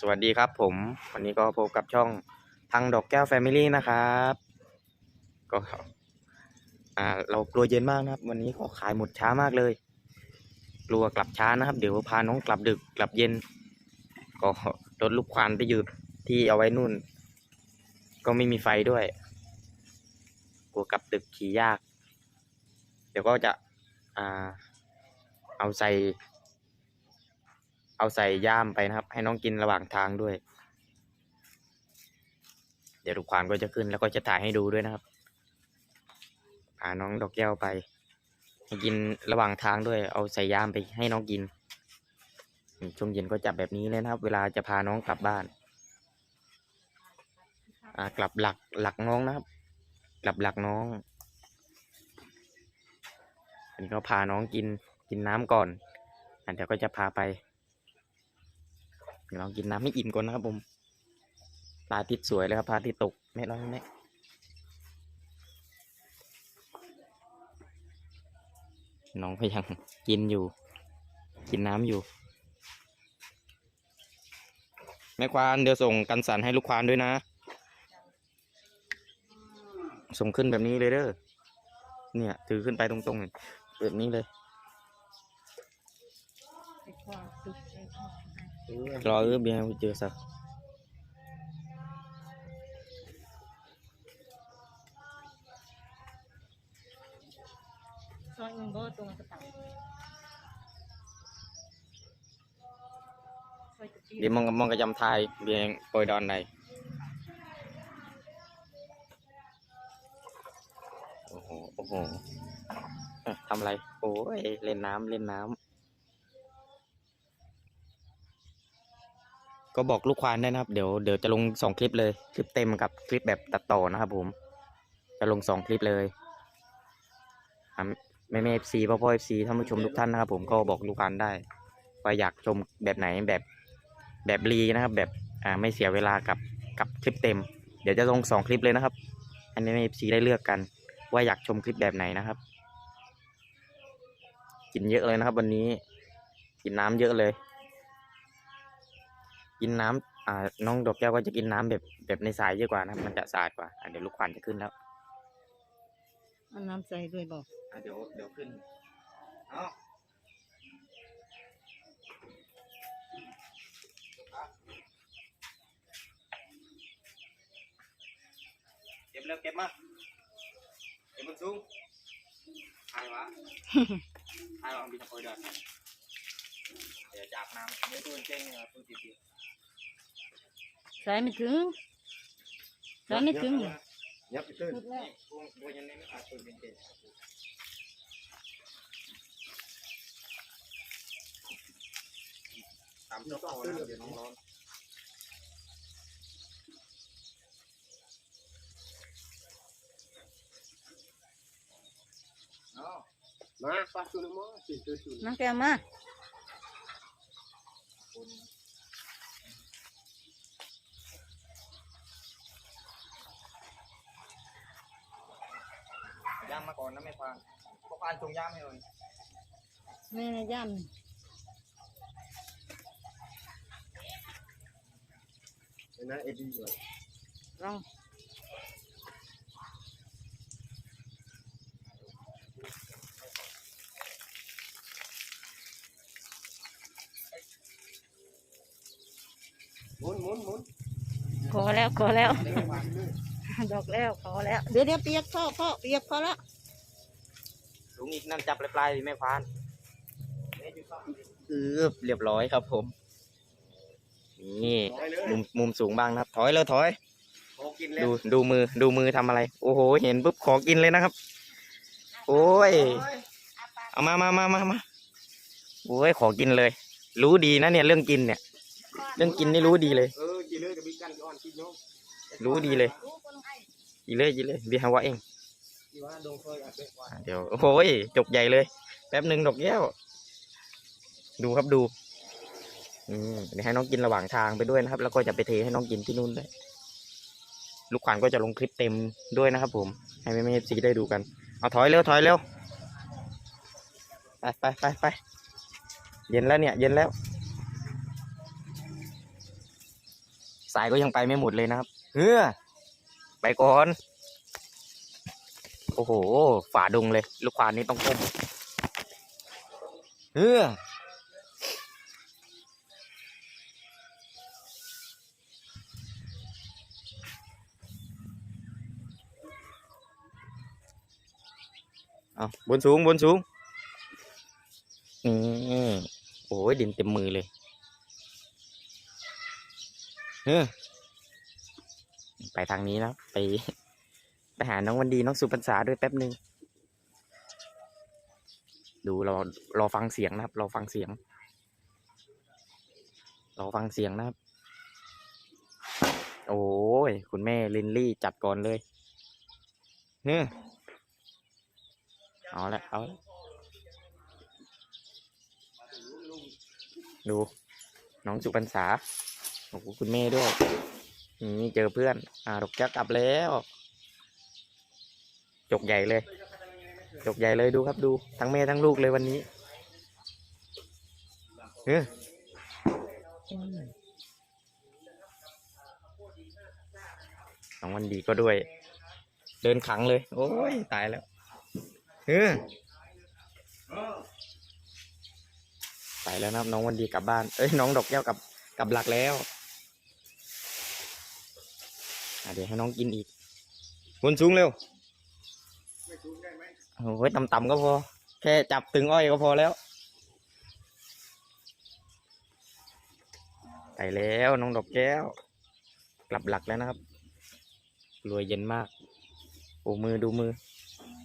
สวัสดีครับผมวันนี้ก็พบกับช่องพังดอกแก้วแฟมิลี่นะครับ ก็อ่าเรากลัวเย็นมากนะครับ วันนี้ก็ขายหมดช้ามากเลย กลัวกลับช้านะครับ เดี๋ยวพาน้องกลับดึกกลับเย็น ก็รถลูกควานไปอยู่ที่เอาไว้นู่น ก็ไม่มีไฟด้วย กลัวกลับดึกขี่ยาก เดี๋ยวก็จะอ่าเอาใส่ เอาใส่ย่ามไปนะครับ ให้น้องกินระหว่างทางด้วย เดี๋ยวลูกควานก็จะขึ้นแล้วก็จะถ่ายให้ดูด้วยนะครับพาน้องดอกแก้วไปให้กินระหว่างทางด้วย เอาใส่ย่ามไปให้น้องกินช่วงเย็นก็จับแบบนี้เลยนะครับ เวลาจะพาน้องกลับบ้านอ่ากลับหลักหลักน้องนะครับ กลับหลักน้อง อันนี้ก็พาน้องกินกินน้ำก่อนอะเดี๋ยวก็จะพาไป เดี๋ยวเรากินน้ำให้อิ่มก่อนนะครับผมพระอาทิตย์สวยเลยครับพระอาทิตย์ตกแม่น้องแม่น้องก็ยังกินอยู่ กินน้ำอยู่ แม่ควานเดี๋ยวส่งกันสันให้ลูกควานด้วยนะ ส่งขึ้นแบบนี้เลยเด้อเนี่ย ถือขึ้นไปตรงๆแบบนี้เลย รอเออเบียร์เจอสักซอยมันบ่ตรงกระเป๋าซอยกระเป๋า เดี๋ยวมองมองกระยำไทย ก็บอกลูกควานได้นะครับ เดี๋ยวเดี๋ยวจะลงสองคลิปเลยคลิปเต็มกับคลิปแบบตัดต่อนะครับผม จะลงสองคลิปเลยแม่แม่เอฟซีพ่อพ่อเอฟซีท่านผู้ชมทุกท่านนะครับ ผมก็บอกลูกควานได้ว่าอยากชมแบบไหนแบบแบบรีนะครับ แบบอ่าไม่เสียเวลากับกับคลิปเต็ม เดี๋ยวจะลงสองคลิปเลยนะครับ อันนี้เอฟซีได้เลือกกัน ว่าอยากชมคลิปแบบไหนนะครับ กินเยอะเลยนะครับ วันนี้กินน้ำเยอะเลย กินน้ำอ่าน้องดอกแก้วก็จะกินน้ำแบบแบบในสายเยอะกว่านะครับมันจะสะอาดกว่าอะเดี๋ยวลูกควันจะขึ้นแล้วเอาน้ำใส่ด้วยบอกอะเดี๋ยวเดี๋ยวขึ้นเอาเก็บเร็วเก็บมาเก็บมันสูงทายวะทายวะเอาบินโอยเดินเดี๋ยวจับน้ำไม่ตัวเจ๊งเลยตัวติ ดใส่ไม่ถึงใส่ไม่ถึงเหรอยับไปขึ้นพูดแล้วนี่พวกพวกยังไม่ขาดตัวเจ๊งตามที่เขาเดี๋ยวน้องร้อนมาฟาสุนมอสิตัวสุนน้ำแก้วมา ย่ามมาก่อนนะแม่ควานพ่อควานส่งย่ามให้หน่อยแม่ย่นะเอ็ดดี้เลยำลองหมุนหมุนหมุนขอแล้วขอแล้วเดี๋ยวแม่ควาน ดอกแล้วขอแล้ว เดี๋ยวเดี๋ยวเปียกพ่อพ่อเปียกพอละลุงอีกนั่นจับปลายๆดิแม่ควานเออเรียบร้อยครับผม นี่ไปเลยมุมมุมสูงบ้างนะครับ ถอยเลยถอยโอ้กินแล้วดูดูมือดูมือทำอะไร โอ้โห เห็นปุ๊บขอกินเลยนะครับ โอ้ย เอามามามามามาโอ้ยขอกินเลย รู้ดีนะเนี่ยเรื่องกินเนี่ย เรื่องกินนี่รู้ดีเลย เออกินเลยกับมีกันอ่อนกินโยม รู้ดีเลยกินเลยกินเลยเบียร์ฮาวาเองเดี๋ยวโอ้ยจบใหญ่เลย แป๊บหนึ่งดอกแก้ว ดูครับดูอืมเดี๋ยวให้น้องกินระหว่างทางไปด้วยนะครับ แล้วก็จะไปเทให้น้องกินที่นู่นด้วยลูกขวัญก็จะลงคลิปเต็มด้วยนะครับ ผม ให้แม่แม่ซีได้ดูกัน เอาถอยเร็วถอยเร็วไปไปไปไปเย็นแล้วเนี่ย เย็นแล้ว สายก็ยังไปไม่หมดเลยนะครับ เฮ้อไปก่อน โอ้โหฝ่าดงเลย ลูกควานนี้ต้องก้มเฮ้อเอาบนสูงบนสูงอืมโอ้ยดินเต็มมือเลยเฮ้อ ไปทางนี้แล้วไปไปหาน้องวันดีน้องสุพรรษาด้วยแป๊บหนึ่งดูรอรอฟังเสียงนะครับรอฟังเสียงรอฟังเสียงนะครับ โอ้ยคุณแม่ลินลี่จัดก่อนเลยเฮ้อเอาละเอาดู น้องสุพรรษาโอ้คุณแม่ด้วย นี่เจอเพื่อน อ่าดอกแก้วกลับแล้ว จกใหญ่เลย จกใหญ่เลยดูครับดู ทั้งแม่ทั้งลูกเลยวันนี้เออน้องวันดีก็ด้วย เดินขังเลย โอ้ย ตายแล้วเออตายแล้วนะครับน้องวันดีกลับบ้าน เอ้ยน้องดอกแก้วกลับกลับหลักแล้ว เดี๋ยวให้น้องกินอีกบนสูงเร็วโอ้ยต่ำๆก็พอ แค่จับตึงอ้อยก็พอแล้วไปแล้วน้องดอกแก้ว กลับหลักแล้วนะครับ รวยเย็นมากโอ้มือดูมือ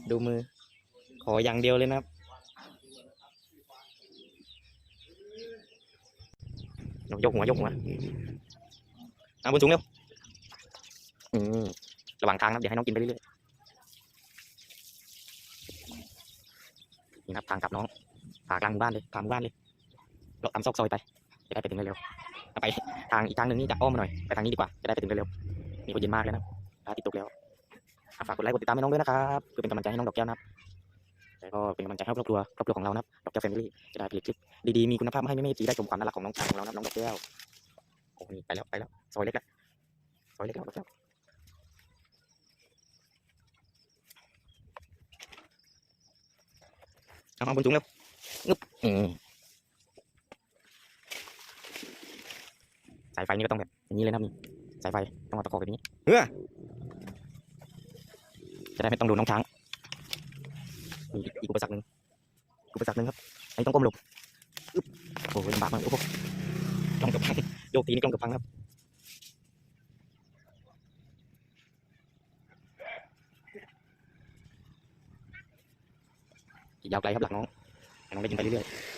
ดูมือ ขออย่างเดียวเลยนะครับ ยกหัวยกหัวเอาบนสูงเร็ว อืมระหว่างทางนะเดี๋ยวให้น้องกินไปเรื่อยๆนี่นะครับทางกลับน้องพากลางบ้านเลยกลางบ้านเลยเลาตามซอกซอยไปจะได้ไปถึงเร็วๆไปทางอีกทางหนึ่งนี่จะอ้อมหน่อยไปทางนี้ดีกว่าจะได้ไปถึงเร็วๆนี่ก็เย็นมากเลยนะพระอาทิตย์ตกแล้วฝากกดไลค์กดติดตามให้น้องด้วยนะครับเพื่อเป็นกำลังใจให้น้องดอกแก้วนะครับแล้วก็เป็นกำลังใจให้ครอบครัวครอบครัวของเรานะครับดอกแก้วแฟมิลี่จะได้ผลิตคลิปดีๆมีคุณภาพให้แม่ๆจีได้ชมความน่ารักของน้องชางของเรานะครับน้องดอกแก้วโอ้นี่ไปแล้วไปแล้วซอยเล็กแล้วซอยเล็กแล้วดอกแก้ว เอาเอาบนสูงเร็วงึบอืมสายไฟนี่ก็ต้องแบบอย่างนี้เลยนะครับนี่สายไฟต้องมาตะขอแบบนี้เฮ้อจะได้ไม่ต้องโดนน้องช้างมีอีกอีกอุปสรรคหนึ่งอุปสรรคหนึ่งครับอันนี้ต้องก้มหลบอึ๊บโอ้โหลำบากมากโอ้โหกล้องเกับพังโยกทีนี้กล้องเกับพังครับ ยาวไกลครับหลังน้องน้องได้ยินไปเรื่อยๆ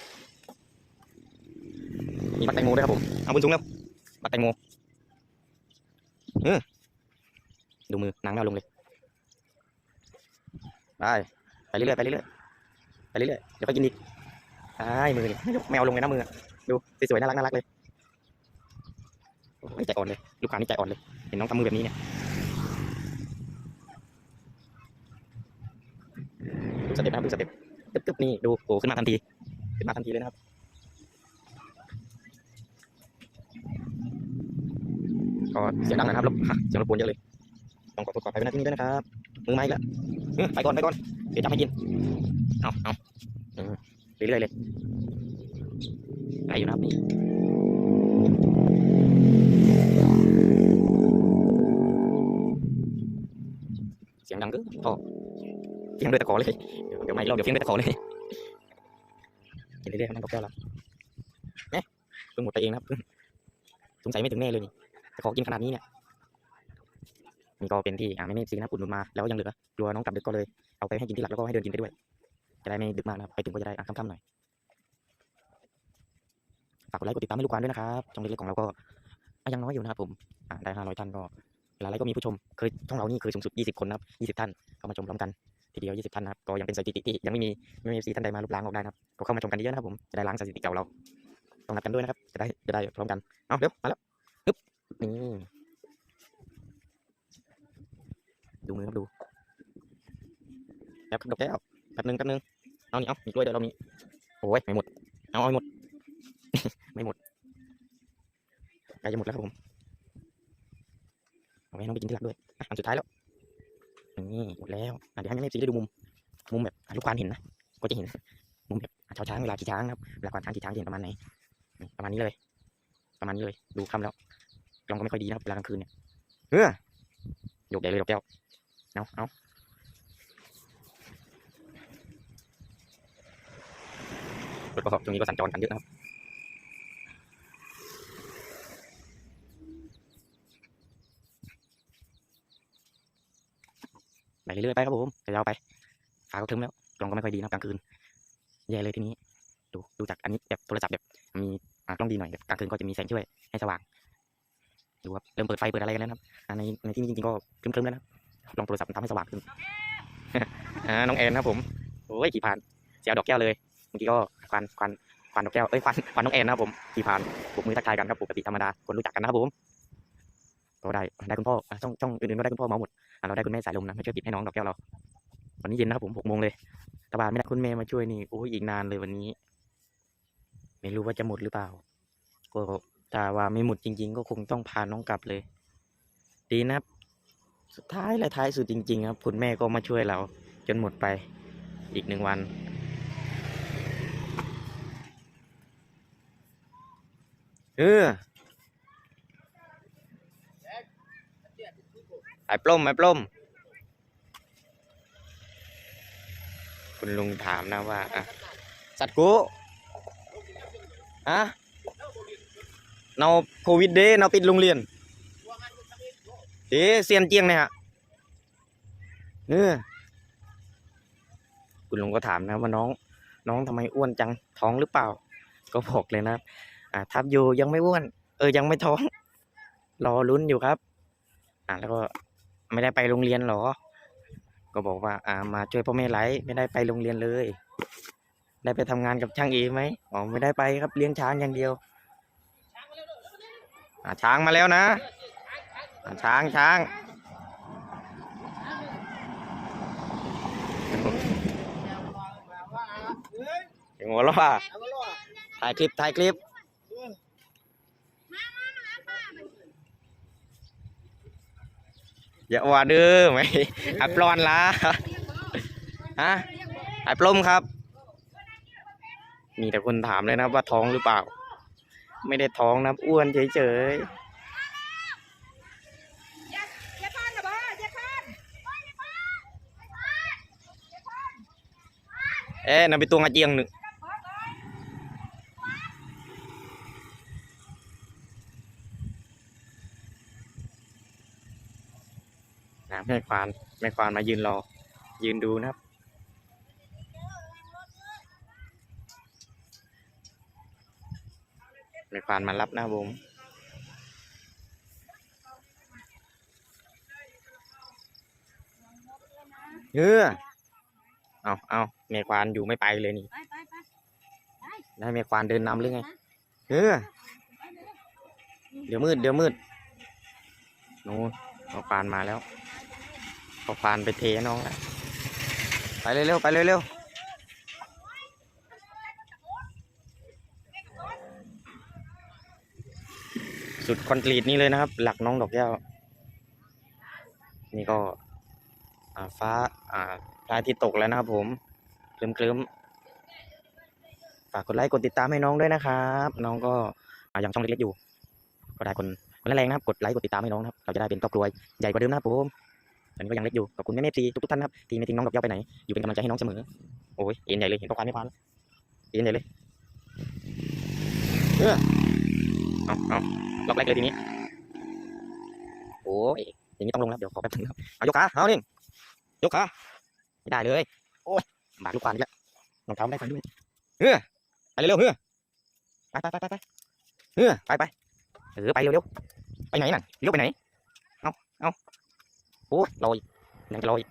มีบัตรแตงโมด้วยครับผมเอาบนสูงแล้วบัตรแตงโมเออดูมือนางไม่เอาลงเลยไปไปเรื่อยๆไปเรื่อยๆไปเรื่อยๆเดี๋ยวไปกินอีกไอ้มือนี่ยกไม่เอาลงเลยนะมือดูสวยๆน่ารักน่ารักเลยใจอ่อนเลยลูกค้านี่ใจอ่อนเลยเห็นน้องทำมือแบบนี้เนี่ยสเต็ปนะครับดูสเต็ป ตึ๊บๆนี่ดูโผล่ขึ้นมาทันที ขึ้นมาทันทีเลยนะครับ ก็เสียงดังนะครับรบเสียงรบกวนเยอะเลย ต้องขอโทษขออภัยไว้ณที่นี้ด้วยนะครับ มือไม้ละเอ้ยไปก่อนไปก่อน เดี๋ยวจะให้กิน เอาเอาเออเรื่อยๆเลยไหลอยู่นะครับนี่เสียงดังเก็พอเสียงด้วยตะขอเลย เดี๋ยวเดี๋ยวไม่รอบเดี๋ยวเสียงด้วยตะขอเลยกินเรื่อยๆครับน้องดอกแก้วเราเนี่ยเพิ่งหมดไปเองนะครับเพิ่งสงสัยไม่ถึงแน่เลยนี่แต่ขอกินขนาดนี้เนี่ยนี่ก็เป็นที่อ่าไม่ไม่ซีนะปุ่นหนุนมาแล้วยังเหลือกลัวน้องกลับดึกก็เลยเอาไปให้กินที่หลักแล้วก็ให้เดินกินไปด้วย จะได้ไม่ดึกมากนะครับไปถึงก็จะได้อะค่ำๆหน่อยฝากกดไลค์กดติดตามให้ลูกควานด้วยนะครับช่องเล็กๆของเราก็อะยังน้อยอยู่นะครับผมอ่าได้ห้าร้อยท่านก็เวลาไลค์ก็มีผู้ชมเคยช่องเรานี่เคยสูงสุดยี่สิบคนนะครับยี่สิบท่านเข้ามาชมพร้อมกัน ทีเดียวยี่สิบท่านนะครับก็ยังเป็นสถิติที่ยังไม่มีไม่มีซีท่านใดมาลุกล้างออกได้นะครับก็เข้ามาชมกันเยอะนะครับผมจะได้ล้างสถิติเก่าเราต้องนัดกันด้วยนะครับจะได้จะได้พร้อมกันเอาเร็วมาแล้วอึ๊บนี่ดูมือครับดูแล้วครับดอกแก้วแป๊บนึงแป๊บนึงเอานี่เอามีกล้วยเดี๋ยวเรามีโอ้ยไม่หมดเอาเอาให้หมด ไม่หมดใกล้จะหมดแล้วครับผมให้น้องไปกินที่หลักด้วยอันสุดท้ายแล้ว นี่หมดแล้วเดี๋ยวให้แม่ซีได้ดูมุม มุมแบบลูกควานเห็นนะ ก็จะเห็น มุมแบบชาวช้างเวลาขี่ช้างครับเวลาควานช้างขี่ช้างเห็นประมาณไหน ประมาณนี้เลย ประมาณนี้เลย ดูคำแล้วกล้องก็ไม่ค่อยดีนะครับเวลากลางคืนเนี่ยเออโยกใหญ่เลยดอกแก้ว เอาเอารถก็ช่วงนี้ก็สัญจรกันเยอะนะครับ เรื่อยไปครับผมเดี๋ยวเราไปฟ้าก็ครึ้มแล้วกล้องก็ไม่ค่อยดีนะกลางคืนแย่เลยทีนี้ ดูดูจากอันนี้แบบโทรศัพท์แบบมีอ่ากล้องดีหน่อยแบบกลางคืนก็จะมีแสงช่วยให้สว่างดูครับเริ่มเปิดไฟเปิดอะไรกันแล้วนะครับในในที่นี้จริงๆก็ครึ้มๆแล้วนะลองโทรศัพท์ทำให้สว่างขึ้นน้องแอนนะครับผมโอ้ยขี่ผ่านเสียดอกแก้วเลยเมื่อกี้ก็ควันควันควันดอกแก้วเอ้ยควันควันน้องแอนนะครับผมขี่ผ่านปรบมือทักทายกันครับปกติธรรมดาคนรู้จักกันนะครับผม ก็ได้ได้คุณพ่ออะช่องช่องอื่นๆก็ได้คุณพ่อเมาหมดเราได้คุณแม่สายลมนะมาช่วยปิดให้น้องดอกแก้วเราวันนี้เย็นนะครับผมหกโมงเลยตาบานไม่ได้คุณแม่มาช่วยนี่โอ้ยอีกนานเลยวันนี้ ไม่รู้ว่าจะหมดหรือเปล่าก็ถ้าว่าไม่หมดจริง ๆ ก็คงต้องพาน้องกลับเลย ดีนะครับสุดท้ายและท้ายสุดจริง ๆ ครับ คุณแม่ก็มาช่วยเรา จนหมดไปอีกหนึ่งวันเออไอ้ ปล้มไอ้ปล้ม คุณลุงถามนะว่าอะสัตว์กูอะเราโควิดเด้เราปิดโรงเรียนเด้เซียนเจียงเนี่ยฮะเออคุณลุงก็ถามนะว่าน้อง น้องทำไมอ้วนจังท้องหรือเปล่า ก็บอกเลยนะอ่าทับอยู่ยังไม่อ้วน เออยังไม่ท้อง รอลุ้นอยู่ครับ อ่าแล้วก็ ไม่ได้ไปโรงเรียนเหรอ ก็บอกว่า อ่า มาช่วยพ่อแม่ไลฟ์ไม่ได้ไปโรงเรียนเลย ได้ไปทำงานกับช่างเอไหมอ๋อไม่ได้ไปครับเลี้ยงช้างอย่างเดียวอ่าช้างมาแล้วนะอ่าช้างช้างเสียงหัวเราะอะถ่ายคลิปถ่ายคลิป อย่าว่าเด้อไหมอัปลอนละฮะไอ้ปล้มครับ มีแต่คนถามเลยนะครับว่าท้องหรือเปล่า ไม่ได้ท้องนะอ้วนเฉยๆเอ๊ะนั่นเป็นตัวงาเจียงหนึ่งนะ แม่ควานแม่ควานมายืนรอ ยืนดูนะครับ แม่ควานมารับนะบผมเออเอาเอาเมียควานอยู่ไม่ไปเลยนี่ ไปไปไปได้เมียควานเดินนำหรือไง เออ เดี๋ยวมืด เดี๋ยวมืด นู้นเอาควานมาแล้ว เอาควานไปเทน้องแล้วไปเร็วๆไปเร็วๆสุดคอนกรีตนี่เลยนะครับ หลักน้องดอกแก้ว นี่ก็อ่าฟ้าพระอาทิตย์ตกแล้วนะครับผมเคลิมเคลิมฝากกดไลค์กดติดตามให้น้องด้วยนะครับ น้องก็ยังช่องเล็กๆอยู่ ก็ได้คนคนแรงนะครับ กดไลค์กดติดตามให้น้องนะครับ เราจะได้เป็นครอบครัวใหญ่กว่าเดิมนะครับผม ตอนนี้ก็ยังเล็กอยู่ขอบคุณแม่เมฟซีทุกๆท่านนะครับที่ไม่ทิ้งน้องกับเย้าไปไหนอยู่เป็นกำลังใจให้น้องเสมอโอ้ยเอ็นใหญ่เลยเห็นข้อความไม่พานเอ็นใหญ่เลยเออเอาเอาล็อกแรกเลยทีนี้โอ้ยอย่างนี้ต้องลงแล้วเดี๋ยวขอแป๊บนึงครับเอายกขาเอานี่ยกขาไม่ได้เลยโอ้ยบากลูกควานอีกแล้วรองเท้าไม่ได้ฟันด้วยเฮ้อไปเร็วเฮ้อไปไปไปไปไปเฮ้อไปไปเออไปเร็วๆไปไหนน่ะเลี้ยวไปไหน อ้ยลอยนั่งลอย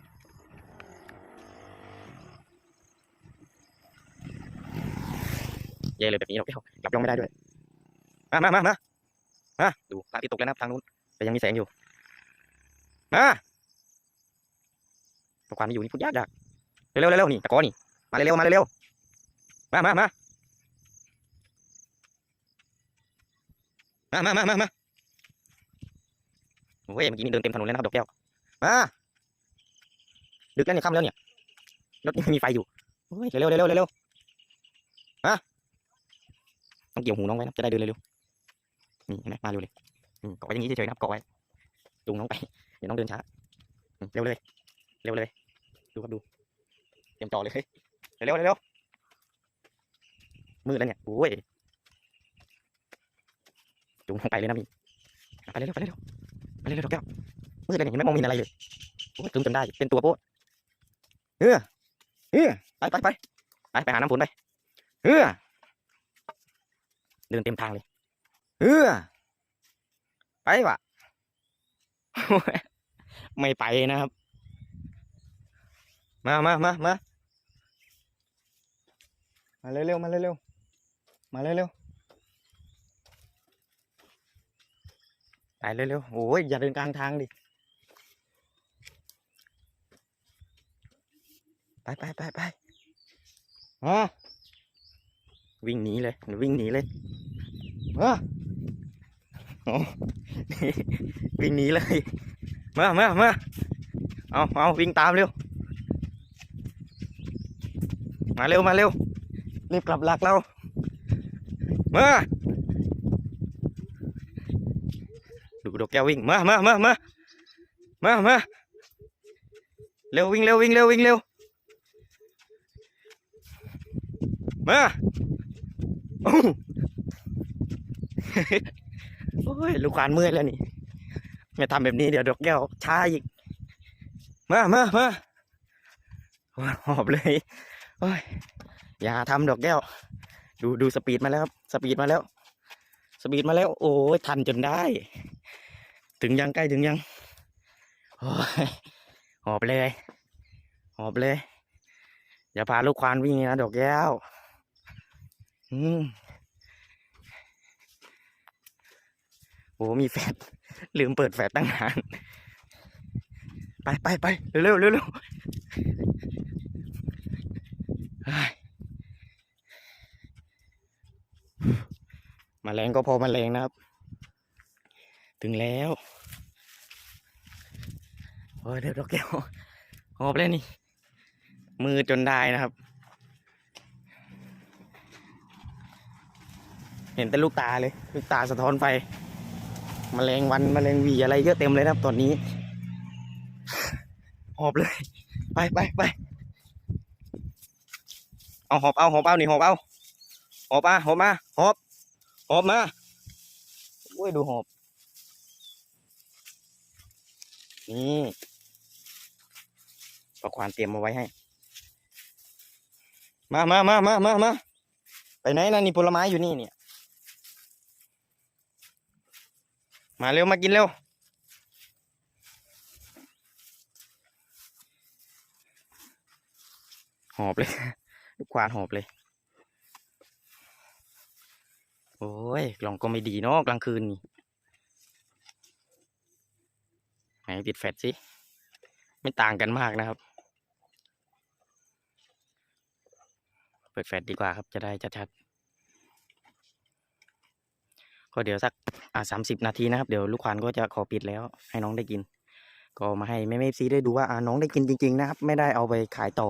แย่เลยแบบนี้เราไม่หลับย่องไม่ได้ด้วยมามามามามาดูพระาตย์ตกแล้วนะทางนู้นแต่ยังมีแสงอยู่มาตัวความอยู่นี่พูดยากดักเร็วเร็วเร็วนี่ตะกอนี่มาเร็วมาเร็วมามามามามามามาโอ้ยเมื่อกี้มีเดินเต็มถนนแล้วนะครับดอกแก้ว มาดึกแล้วเนี่ยค่ำแล้วเนี่ยรถยังมีไฟอยู่โอ้ยเร็วเร็วเร็วมาต้องเกี่ยวหูน้องไว้นะจะได้เดินเร็วๆนี่เห็นไหมมาเร็วเลยเกาะไว้อย่างนี้เฉยๆนะเกาะไว้จูงน้องไปเดี๋ยวน้องเดินช้าเร็วเลย เร็วเลย ดูครับดูเตรียมจอเลยเฮ้ยเร็วเร็วมืดแล้วเนี่ยโอ้ยจูงน้องไปเลยนะพี่ไปเร็วไปเร็วไปเร็วๆดอกแก้ว มืดเลยเนี่ยยังไม่มองเห็นอะไรเลยโอ้ยครึ้มจนได้เป็นตัวโป๊ะเออเออไปไปไปไปไปหาน้ำฝนไปเออเดินเต็มทางเลยเออไปวะไม่ไปนะครับ มามามามามาเร็วๆมาเร็วๆมาเร็วๆไปเร็วๆโอ้ยอย่าเดินกลางทางดิ ไปไปไปไปมาวิ่งหนีเลยวิ่งหนีเลยมาโอ้วิ่งหนีเลยมามามาเอาเอาวิ่งตามเร็ว มาเร็วมาเร็วรีบกลับหลักเรามาดูดอกแก้ววิ่งมามามามามามาเร็ววิ่งเร็ววิ่งเร็ววิ่งเร็ว มาโอ้โอ้ยลูกขวานเมื่อยแล้วนี่ไม่ทำแบบนี้เดี๋ยวดอกแก้วช้าอีก มามามาโอ้ยหอบเลยโอ้ยอย่าทำดอกแก้ว ดูดูสปีดมาแล้วครับ สปีดมาแล้ว สปีดมาแล้ว โอ้ยทันจนได้ ถึงยังใกล้ถึงยังโอ้ยหอบเลย หอบเลย อย่าพาลูกควานวิ่งนะดอกแก้วอืม โอ้มีแฟดลืมเปิดแฟลชตั้งนาน ไปไปไปเร็วเร็วเร็วมาแรงก็พอมาแรงนะครับ ถึงแล้ว โอ้ยเดี๋ยวดอกแก้วหอบเลยนี่ มือจนได้นะครับ เห็นแต่ลูกตาเลย ลูกตาสะท้อนไฟแมลงวันแมลงวีอะไรเยอะเต็มเลยครับตอนนี้หอบเลย ไปไปไปเอาหอบเอาหอบเอานี่หอบเอาหอบมาหอบมาหอบหอบมาโอ้ยดูหอบนี่ประควานเตรียมมาไว้ให้ มามามามามามาไปไหนนะนี่ผลไม้อยู่นี่เนี่ย มาเร็วมากินเร็ว หอบเลย ลูกควานหอบเลย โอ้ยกล่องก็ไม่ดีเนาะกลางคืนนี่ไหนปิดแฟลชสิ ไม่ต่างกันมากนะครับ เปิดแฟลชดีกว่าครับจะได้ชัดๆ ก็เดี๋ยวสักอ่าสามสิบนาทีนะครับ เดี๋ยวลูกควานก็จะขอปิดแล้วให้น้องได้กิน ก็มาให้แม่เมฟซีได้ดูว่าอ่าน้องได้กินจริง ๆ นะครับ ไม่ได้เอาไปขายต่อ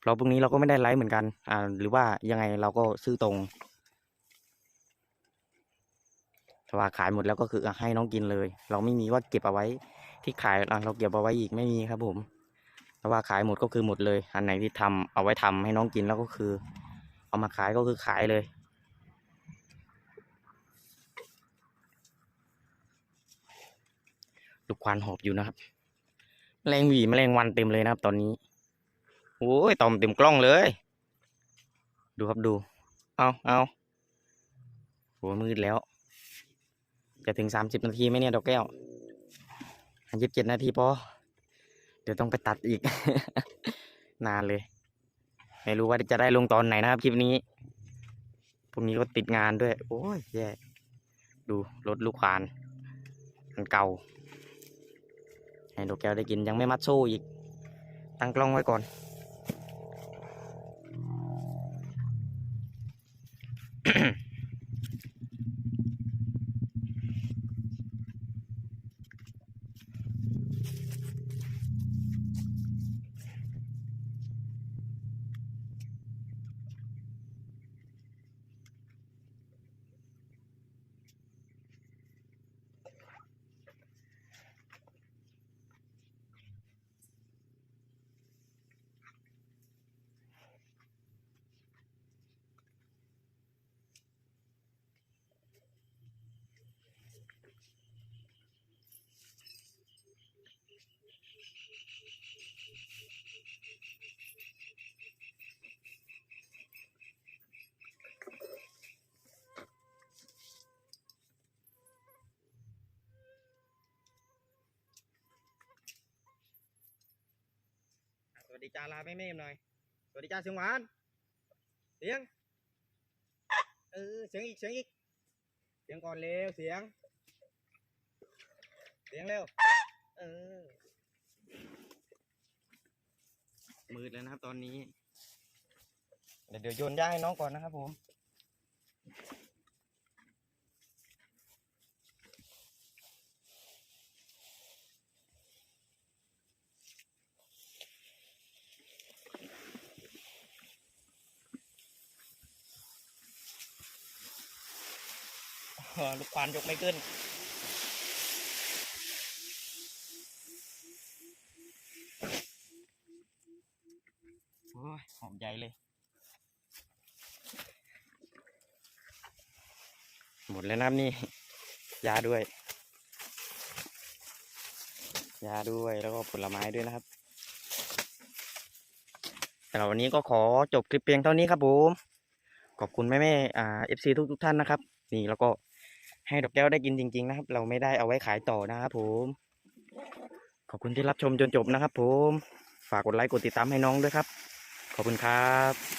เพราะพรุ่งนี้เราก็ไม่ได้ไลฟ์เหมือนกัน อ่า หรือว่ายังไงเราก็ซื้อตรงถ้าว่าขายหมดแล้วก็คือให้น้องกินเลย เราไม่มีว่าเก็บเอาไว้ที่ขายเราเก็บเอาไว้อีกไม่มีครับผมถ้าว่าขายหมดก็คือหมดเลย อันไหนที่ทำเอาไว้ทำให้น้องกินแล้วก็คือ เอามาขายก็คือขายเลย ลูกควานหอบอยู่นะครับแมลงหวีแมลงวันเต็มเลยนะครับ ตอนนี้โอ้ยตอมเต็มกล้องเลย ดูครับดู เอาเอาโหมืดแล้ว จะถึงสามสิบนาทีไหมเนี่ยดอกแก้วยี่สิบเจ็ดนาทีพอเดี๋ยวต้องไปตัดอีก นานเลย ไม่รู้ว่าจะได้ลงตอนไหนนะครับคลิปนี้พรุ่งนี้ก็ติดงานด้วย โอ้ยแย่ดูรถลูกควานมันเก่า ให้ดอกแก้วได้กินยังไม่มัดโซ่อีก ตั้งกล้องไว้ก่อน วัสดีจ้าลาแม่เมมหน่อย สวัสดีจ้าเสียงหวาน เสียง เออ เสียงอีก เสียงอีก เสียงก่อนเร็ว เสียง เสียงเร็ว เออ มืดแล้วนะครับตอนนี้ เดี๋ยวโยนหญ้าให้น้องก่อนนะครับผม ลูกควานยกไม่ขึ้น โอ้ย หอมใหญ่เลย หมดแล้วนะครับนี่ ยาด้วย ยาด้วยแล้วก็ผลไม้ด้วยนะครับสำหรับวันนี้ก็ขอจบคลิปเพียงเท่านี้ครับผม ขอบคุณแม่แม่อ่าเอฟซีทุกทุกท่านนะครับ นี่แล้วก็ ให้ดอกแก้วได้กินจริง ๆ นะครับ เราไม่ได้เอาไว้ขายต่อนะครับผมขอบคุณที่รับชมจนจบนะครับผมฝากกดไลค์กดติดตามให้น้องด้วยครับ ขอบคุณครับ